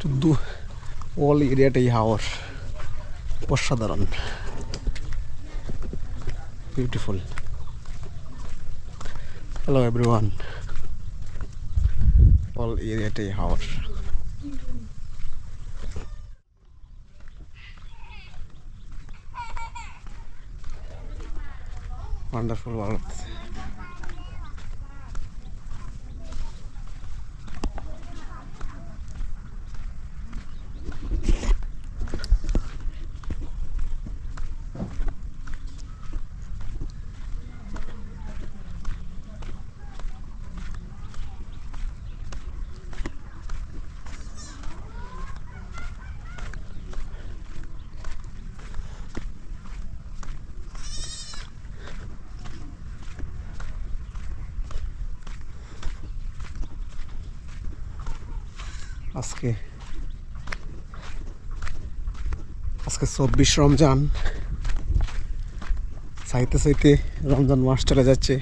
শুধু অল এরিয়াটাই হাওয়ার অসাধারণ। বিউটিফুল হ্যালো এভরিওয়ান অল এরিয়াটাই হাওয়ার ওয়ান্ডারফুল ভালো লাগছে আজকে। আজকে চব্বিশ রমজান। চাইতে চাইতে রমজান মাস চলে যাচ্ছে।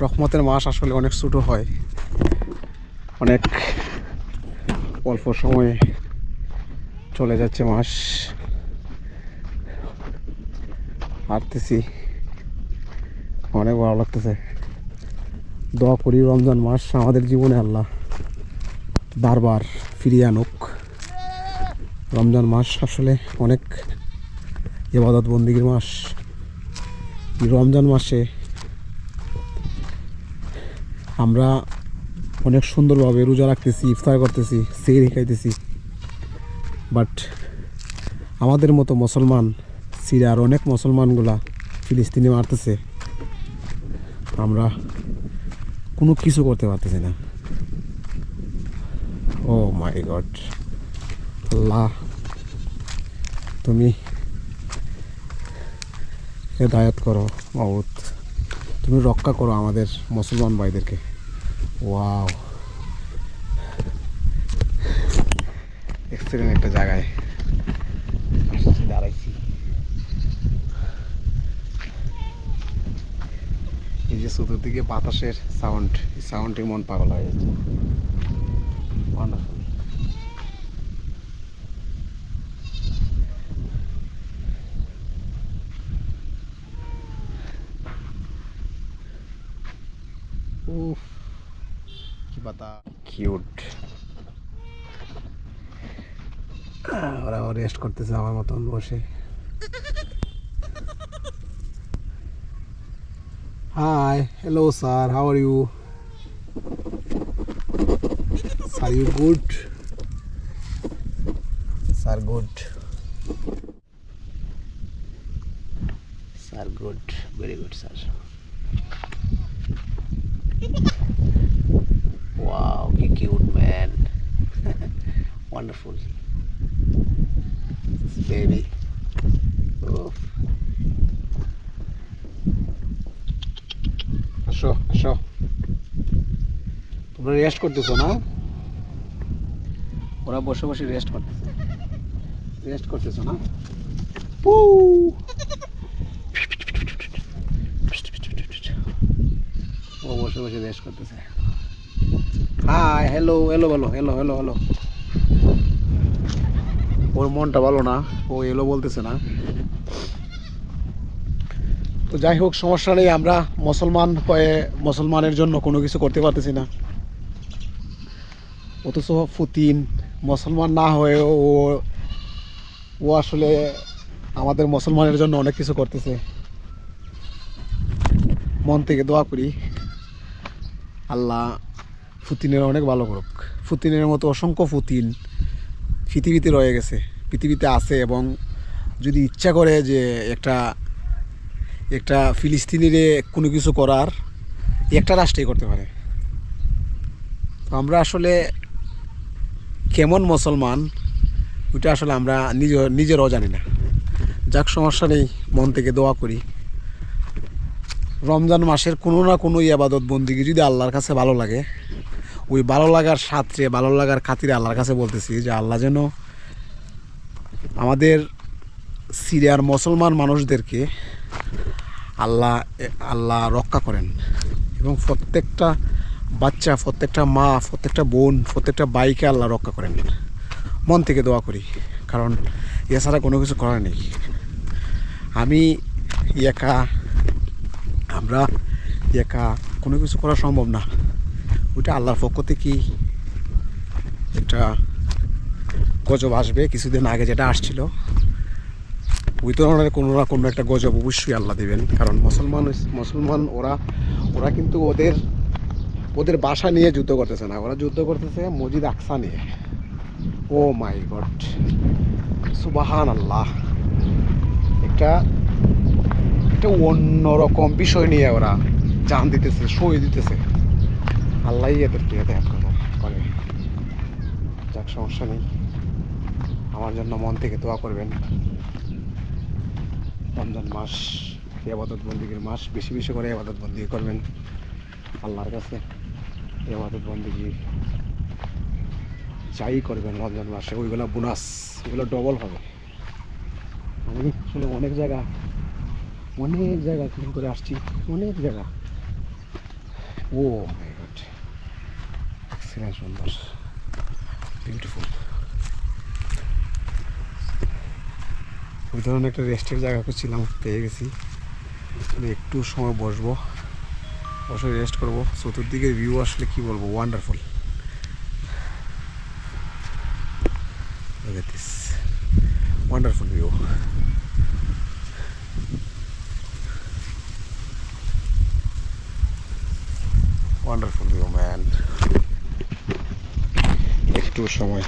রহমতের মাস আসলে অনেক ছোটো হয়। অনেক অল্প সময়ে চলে যাচ্ছে মাস। হাঁটতেছি। অনেক ভালো লাগতেছে। দোয়া করি রমজান মাস আমাদের জীবনে আল্লাহ বারবার ফিরিয়ে আনুক। রমজান মাস আসলে অনেক ইবাদত বন্দিগির মাস। রমজান মাসে আমরা অনেক সুন্দরভাবে রোজা রাখতেছি, ইফতার করতেছি সেই খাইতেছি। বাট আমাদের মতো মুসলমান সিরিয়ার অনেক মুসলমানগুলা ফিলিস্তিনে মারতেছে। আমরা কোনো কিছু করতে পারতেছি না। ও মাই গড আল্লাহ, তুমি হেদায়ত করো, মাউত। তুমি রক্ষা করো আমাদের মুসলমান ভাইদেরকে। ওয়াও। এক্সিডেন্ট একটা জায়গায়। দাঁড়াইছি। এই যে চতুর্দিকে বাতাসের সাউন্ড এই সাউন্ডে মন পাগল হয়ে যাচ্ছে উফ কি পাতা কিউট ওরা রেস্ট করতেছে আমার মতন বসে hi hello sir how are you Are you good? Sir, good. Sir, good. Very good, sir. Wow, you cute man. Wonderful. This baby. Oof. আসো আসো তোমরা রেস্ট করতেছো না ওরা বসে বসে রেস্ট করতেছে রেস্ট করতেছো না পু ও বসে বসে রেস্ট করতেছে। হাই হ্যালো হ্যালো বলো হ্যালো হ্যালো হ্যালো ওর মনটা ভালো না, ও এলো বলতেছে না। তো যাই হোক, সমস্যা নেই, আমরা মুসলমান হয়ে মুসলমানের জন্য কোনো কিছু করতে পারতেছি না। অথচ ফুতিন মুসলমান না হয়ে ও ও আসলে আমাদের মুসলমানের জন্য অনেক কিছু করতেছে। মন থেকে দোয়া করি। আল্লাহ ফুতিনের অনেক ভালো করুক। ফুতিনের মতো অসংখ্য ফুতিন পৃথিবীতে রয়ে গেছে, পৃথিবীতে আছে এবং যদি ইচ্ছা করে যে একটা একটা ফিলিস্তিনিরে কোনো কিছু করার, একটা রাষ্ট্রেই করতে পারে। তো আমরা আসলে কেমন মুসলমান, ওইটা আসলে আমরা নিজ, নিজেরাও জানি না। যাক, সমস্যা নেই, মন থেকে দোয়া করি। রমজান মাসের কোনো না কোনো ইয়াবাদত বন্দিকে যদি আল্লাহর কাছে ভালো লাগে, ওই ভালো লাগার সাথে ভালো লাগার খাতিরে আল্লাহর কাছে বলতেছি যে আল্লাহ যেন আমাদের সিরিয়ার মুসলমান মানুষদেরকে আল্লাহ আল্লাহ রক্ষা করেন। এবং প্রত্যেকটা বাচ্চা, প্রত্যেকটা মা, প্রত্যেকটা বোন, প্রত্যেকটা বাইকে আল্লাহ রক্ষা করেন। মন থেকে দোয়া করি, কারণ এছাড়া কোনো কিছু করার নেই। আমি একা আমরা একা কোনো কিছু করা সম্ভব না। ওইটা আল্লাহর পক্ষ থেকেই একটা গজব আসবে কিছুদিন আগে যেটা আসছিল। ওই ধরনের কোনো না কোনো একটা গজব অবশ্যই আল্লাহ দেবেন। কারণ মুসলমান মুসলমান ওরা ওরা কিন্তু ওদের ওদের বাসা নিয়ে যুদ্ধ করতেছে না। ওরা যুদ্ধ করতেছে মসজিদ আকসা নিয়ে। Oh my god. সুবাহান আল্লাহ একটা একটা অন্যরকম বিষয় নিয়ে ওরা জান দিতেছে, সই দিতেছে। আল্লাহ এদেরকে হেদায়াত করে। যাক, সমস্যা নেই। আমার জন্য মন থেকে দোয়া করবেন। রমজান মাস এবাদত বন্দিগির মাস, বেশি বেশি করে এবাদত বন্দী করবেন। আল্লাহর কাছে এবাদত বন্দিগি যাই করবেন রমজান মাসে, ওইগুলো বোনাস ওইগুলো ডবল হবে। আমি শুনে অনেক জায়গা অনেক জায়গা ক্লিন করে আসছি, অনেক জায়গা। ও মাই গড এক্সিলেন্ট সুন্দর বিউটিফুল ওই ধরনের একটা রেস্টের জায়গা খুঁজছিলাম, পেয়ে গেছি। একটু সময় বসবো বসে রেস্ট করব। চতুর্দিকের ভিউ আসলে কি বলব wonderful Look at Wonderful view, man. একটু সময়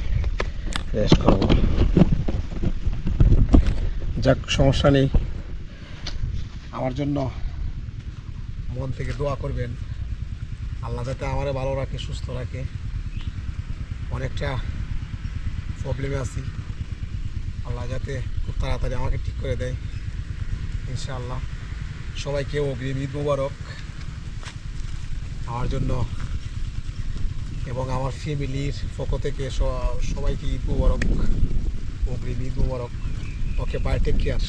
রেস্ট করব। যাক সমস্যা নেই। আমার জন্য মন থেকে দোয়া করবেন। আল্লাহ যাতে আমারে ভালো রাখে সুস্থ রাখে। অনেকটা প্রবলেমে আছি। আল্লাহ যাতে খুব তাড়াতাড়ি আমাকে ঠিক করে দেয়। ইনশাআল্লাহ। সবাইকে অগ্রিম ঈদ মুবারক। আমার জন্য। এবং আমার ফ্যামিলির পক্ষ থেকে সবাইকে ঈদ মুবারক, অগ্রিম ঈদ মুবারক। Okay bye take care